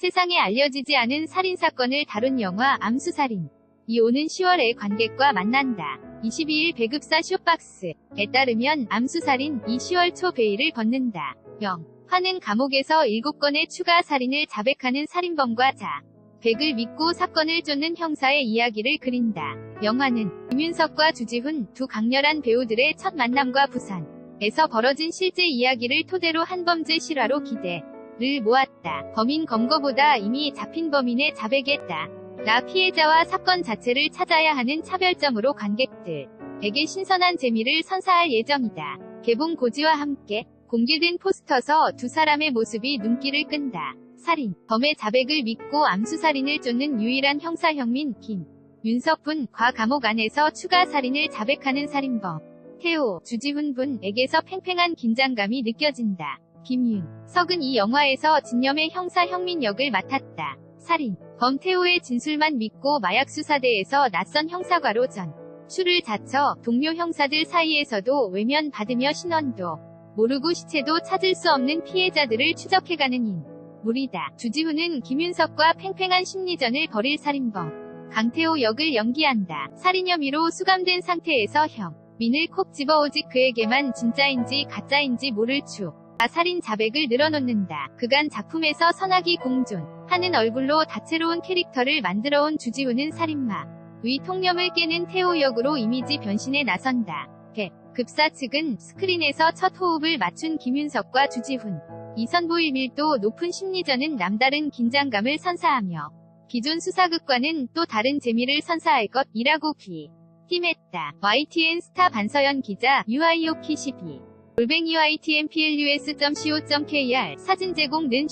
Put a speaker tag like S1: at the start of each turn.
S1: 세상에 알려지지 않은 살인사건을 다룬 영화 암수살인. 이 오는 10월에 관객과 만난다. 22일 배급사 쇼박스에 따르면 암수살인 이 10월 초 베일을 벗는다. 영. 화는 감옥에서 7건의 추가 살인을 자백하는 살인범과 자. 백을 믿고 사건을 쫓는 형사의 이야기를 그린다. 영화는 김윤석과 주지훈 두 강렬한 배우들의 첫 만남과 부산에서 벌어진 실제 이야기를 토대로 한 범죄 실화로 기대 를 모았다. 범인 검거보다 이미 잡힌 범인의 자백했다. 나 피해자와 사건 자체를 찾아야 하는 차별점으로 관객들 에게 신선한 재미를 선사할 예정이다. 개봉 고지와 함께 공개된 포스터서 두 사람의 모습이 눈길을 끈다. 살인, 범의 자백을 믿고 암수살인을 쫓는 유일한 형사 형민 김. 윤석분, 과 감옥 안에서 추가 살인을 자백하는 살인범. 태호, 주지훈 분에게서 팽팽한 긴장감이 느껴진다. 김윤, 석은 이 영화에서 진념의 형사 형민 역을 맡았다. 살인, 범 태호의 진술만 믿고 마약 수사대에서 낯선 형사과로 전. 출을 자처 동료 형사들 사이에서도 외면 받으며 신원도 모르고 시체도 찾을 수 없는 피해자들을 추적해가는 인. 무리다. 주지훈은 김윤석과 팽팽한 심리전을 벌일 살인범. 강태호 역을 연기한다. 살인 혐의로 수감된 상태에서 형. 민을 콕 집어 오직 그에게만 진짜인지 가짜인지 모를 추. 아 살인 자백을 늘어놓는다. 그간 작품에서 선악이 공존. 하는 얼굴로 다채로운 캐릭터를 만들어온 주지훈은 살인마. 위 통념을 깨는 태호 역으로 이미지 변신에 나선다. 배. 급사 측은 스크린에서 첫 호흡을 맞춘 김윤석과 주지훈. 이 선보 일 밀도 높은 심리전은 남다른 긴장감을 선사하며 기존 수사극과는 또 다른 재미를 선사할 것이라고 기. 팀했다. YTN 스타 반서연 기자 유아이오키 12. 골뱅이 YTN plus.co.kr 사진 제공 는